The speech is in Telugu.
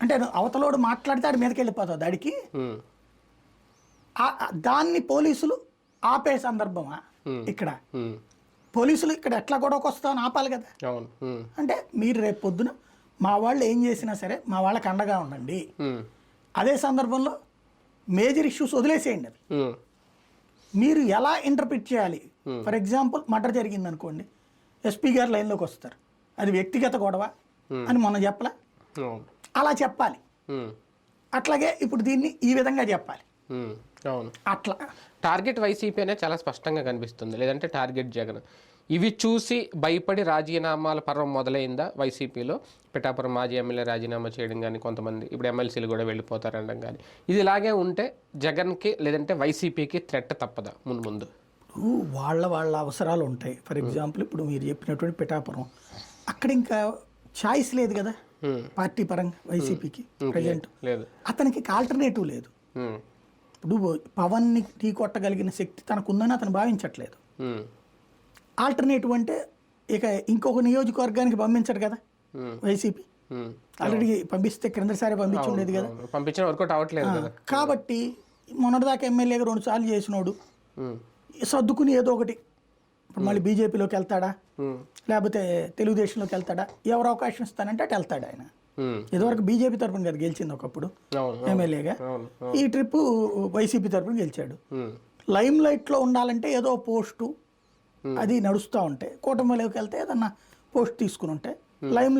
అంటే అవతలోడు మాట్లాడితే ఆడి మీదకి వెళ్ళిపోతుంది దాడికి. దాన్ని పోలీసులు ఆపే సందర్భమా? ఇక్కడ. పోలీసులు ఇక్కడ ఎట్లా గొడవకు వస్తామని ఆపాలి కదా. అంటే మీరు రేపు పొద్దున మా వాళ్ళు ఏం చేసినా సరే మా వాళ్ళకి అండగా ఉండండి. అదే సందర్భంలో మేజర్ ఇష్యూస్ వదిలేసేయండి ఉమ్, మీరు ఎలా ఇంటర్ప్రిట్ చేయాలి? ఫర్ ఎగ్జాంపుల్ మర్డర్ జరిగింది అనుకోండి ఎస్పీ గారు లైన్లోకి వస్తారు. అది వ్యక్తిగత గొడవ అని మొన్న చెప్పలా. అలా చెప్పాలి. అట్లాగే ఇప్పుడు దీన్ని ఈ విధంగా చెప్పాలి. అవును. అట్లా. టార్గెట్ వైసీపీ అనే చాలా స్పష్టంగా కనిపిస్తుంది. లేదంటే టార్గెట్ జగన్. ఇవి చూసి భయపడి రాజీనామాల పర్వం మొదలైందా వైసీపీలో? పిఠాపురం మాజీ ఎమ్మెల్యే రాజీనామా చేయడం కానీ కొంతమంది ఇప్పుడు ఎమ్మెల్సీలు కూడా వెళ్ళిపోతారనడం కానీ ఇది ఇలాగే ఉంటే జగన్కి లేదంటే వైసీపీకి థ్రెట్ తప్పదా ముందు? ముందు వాళ్ళ వాళ్ళ అవసరాలు ఉంటాయి. ఫర్ ఎగ్జాంపుల్ ఇప్పుడు మీరు చెప్పినటువంటి పిఠాపురం. అక్కడ ఇంకా ఛాయిస్ లేదు కదా? పార్టీ పరంగా వైసీపీకి ప్రజెంట్ లేదు. అతనికి ఆల్టర్నేటివ్ లేదు. ఉమ్, ఇప్పుడు పవన్ని ఢీ కొట్టగలిగిన శక్తి తనకుందని అతను భావించట్లేదు. ఆల్టర్నేటివ్ అంటే ఇక ఇంకొక నియోజకవర్గానికి పంపించడు కదా వైసీపీ. ఆల్రెడీ పంపిస్తే క్రిందసారి పంపించి ఉండేది కదా. పంపించిన వర్కౌట్ అవ్వట్లేదు కాబట్టి మొన్నటిదాకా ఎమ్మెల్యేగా రెండు సార్లు చేసినోడు. సర్దుకుని ఏదో ఒకటి ఇప్పుడు మళ్ళీ బీజేపీలోకి వెళ్తాడా? లేకపోతే తెలుగుదేశంలోకి వెళ్తాడా? ఎవరు అవకాశం ఇస్తానంటే అటు వెళ్తాడు ఆయన. ఇదివరకు బీజేపీ తరపున కదా గెలిచింది ఒకప్పుడు ఎమ్మెల్యేగా. ఈ ట్రిప్ వైసీపీ తరపున గెలిచాడు. లైమ్ లైట్లో ఉండాలంటే ఏదో పోస్టు అది నడుస్తూ ఉంటాయి కూటమిలోకి వెళ్తే ఏదన్నా పోస్ట్ తీసుకుని ఉంటే లైమ్